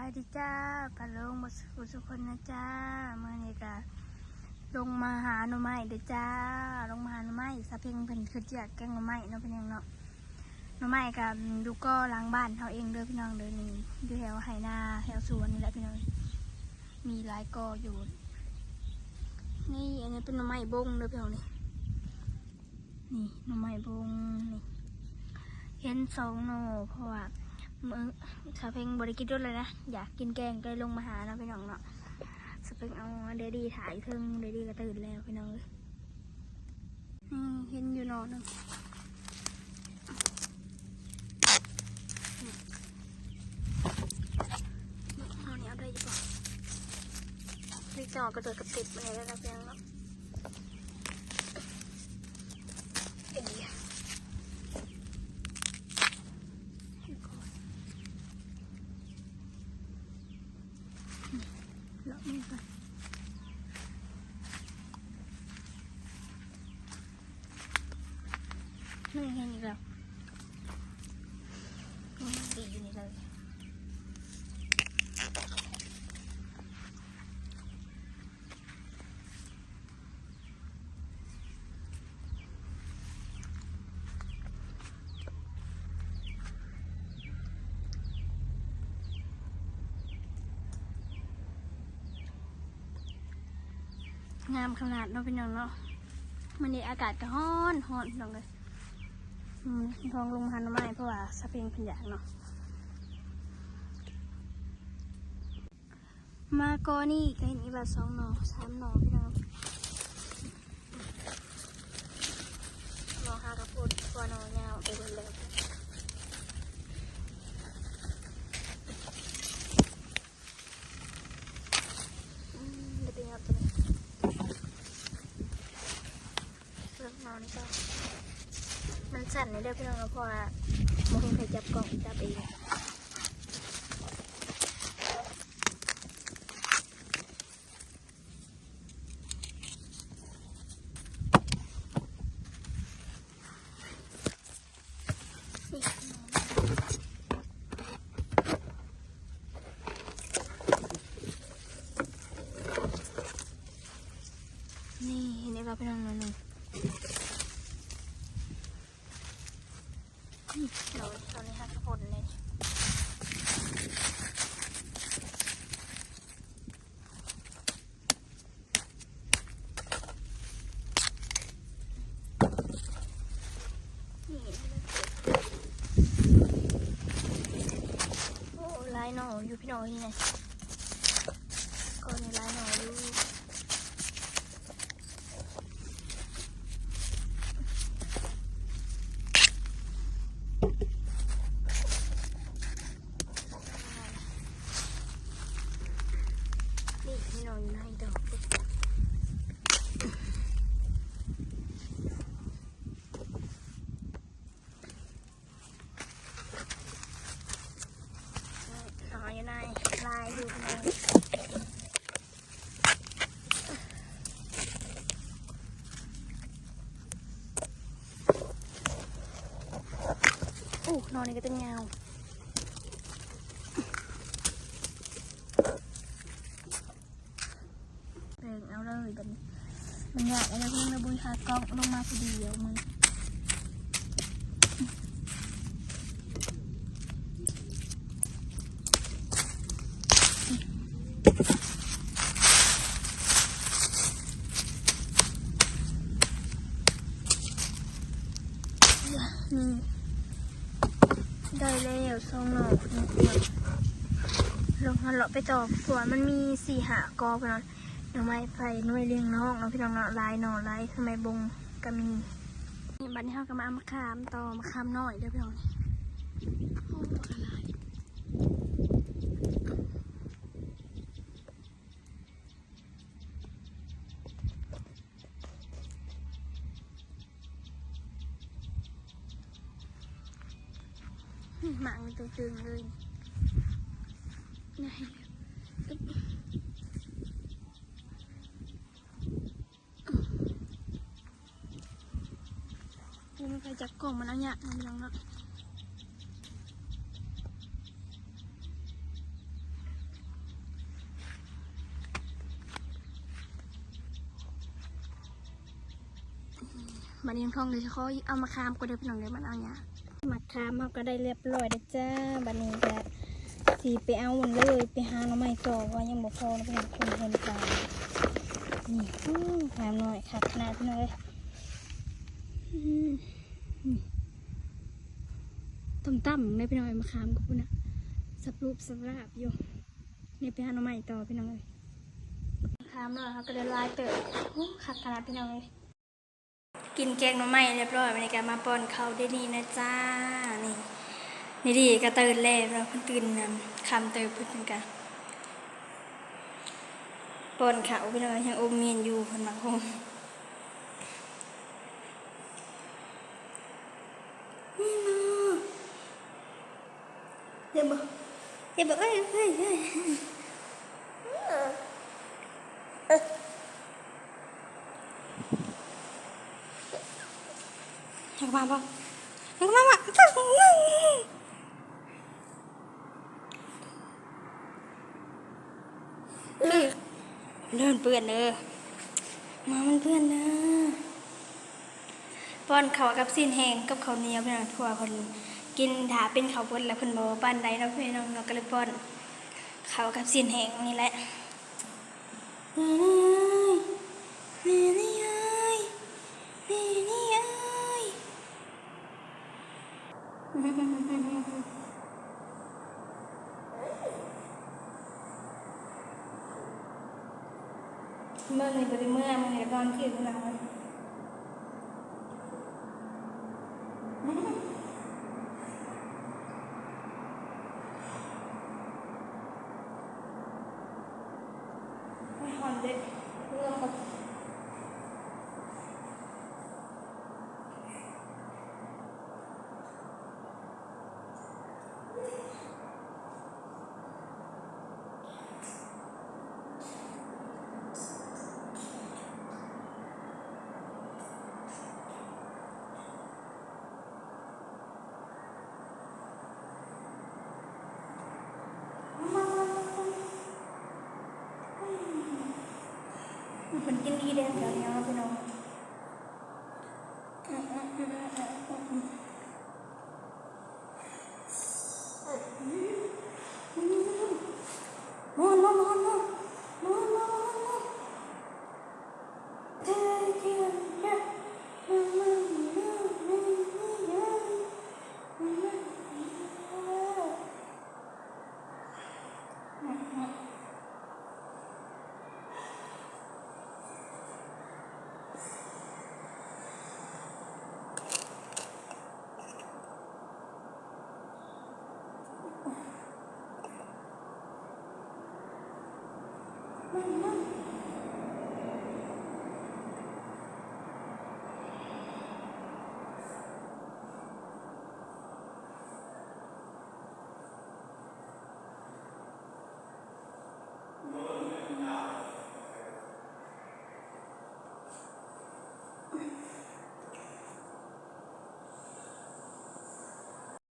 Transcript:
ายดีจ้าปลาลงบสุสุคนนะจ้าเมื่อนี้ก็ลงมาหาหน่อไม้เด้อจ้า ลงมาหาหน่อไม้สะเพ็งเพิ่นคืออยากแกงหน่อไม้เนาะเป็นยังเนาะหน่อไม้กับดูก็ล้างบ้านเขาเองเด้อพี่น้องเด้อนี่อยู่แถวไหนาแถวสวนนี่แหละพี่น้องมีหลายกออยู่ นี่อันนี้เป็นหน่อไม้บงเด้อพี่น้องนี่นี่หน่อไม้บงนี่เห็นสองหน่อเพราะว่า มือสาเพลงบริกินด้วยเลยนะ อยากกินแกงก็เลยลงมาหาเนาะพี่น้องเนาะสเพงเอาเดดี้ถ่ายเทิงเดดี้ก็ตื่นแล้วพี่น้องเลยนี่เห็นอยู่นอนนึงนอนนี้เอาได้ยี่ปะนี่จอกระโดดกระติดมาเลยแล้วนะพี่น้องเนาะเอ้ย เลาะมือก่อน นี่เห็นอีกแล้วมันดีอยู่นี่เลยงามขนาดเนาะพี่น้องเนาะมันนี่อากาศก็ร้อนร้อนพี่น้องเลย ทองลงพันไม้เพราะว่าสะเพงเพันอยากเนาะมาก็นี่ก็เห็นอีกแบบสองหนอสามหนอพี่น้องหนอหากระพุดตัวหนอยาวไปหมดเลยอืมเดี๋ยวไปเอาตัวนี้ เรื่องนอนก็มันสั่นใน เด้อพี่น้องเนาพราะว่าโมโหใครจับกล่องจับเองนี่เห็นไหมครับพี่น้องนอนนี่เราเราในห้างกระพนเลยนี่ โอ้ลายหน่ออยู่พี่หน้อยนี่ไงก็มีลายหน่ออยู่นี่พี่หนอนอยู่ในดอกเลยนอนอยู่ในลายอยู่ใน โอ้นอนนี่ก็ต้องยาวเดินเอาเลยแบบนี้มันอยากอะไรเพิ่งระบุยหากล้องลงมาพอดีเดี๋ยวมึงนี่ ได้แล้วสองหน่อนี่ควรลงมาเลาะไปต่อเพราะว่ามันมีสี่หากอไปนอนหน่อไม้ไฟหน่วยเลี้ยงน้องเนาะพี่น้องเนาะลายหน่อลายทำไมบงก็มีนี่บัดนี้เขาก็มาเอามะขามต่อมะขามหน่อยเดี๋ยวพี่น้องโอ้อะไรนี่หมาก mạng từ trường người, này. Mình phải chặt cổ mà nó nhạt mình rằng đó. Bạn em không thì sẽ khó à, ao kham có được nồng để bạn ao nhạt. มาะขามาคามก็ได้พี่น้องเลยมันเอามาคามเราก็ได้เรียบร้อยแล้วจ้าบัดนี้ก็สีไปเอามันเลย ไปหาหน่อไม้ต่อว่ายังบ่พอนะพี่น้องคนเห็นตานี่หามหน่อยขาดขนาดพี่อยต่ำๆเลยพี่น้องเอ้ยมาคามกับพุ่นนะสับรูปสับราบอยู่นี่ไปหาหน่อไม้ต่อพี่น้องเลยคามหน่อยเขาก็ได้ลายเติบอู้ขาดขนาดพี่น้องเลย กินแกงหน่อไม้เรียบร้อยวันนี้ก็มาป้อนเขาได้นี่นะจ้า นี่ นี่ดีก็ตื่นแล้วเราเพิ่นตื่นนำคำเติมเพิ่นเหมือนกันป้อนเขาพี่น้องยังอมเมียนอยู่เพิ่นมาคงนี่มาเดี๋ยวบอกเดี๋ยวบอกเอ้ยเอ้ยเอ้ยอยา กมาบอกอยากมาบอกเลื่อนเปื่อนเด้อมามันเปื่อนเด้อป้อนเขากับซีนแห้งกับเขาเหนียวพี่น้องทั่วคนกินถาเป็นเข้าวบดแล้วเพิ่นบอกว่าป้านใดเนาะพี่น้องเราก็เลยป้อนเขากับซีนแห้งนี่แหละแม่นี่เอ้ยแม่นี่เอ้ยแม่นี่เอ้ย เมื่อในบริเมื่อมันในตอนที่เราไม่หอนเด็กเรื่องแบบมัน กินดีเด่นเดี๋ยวนี้นะพี่น้อง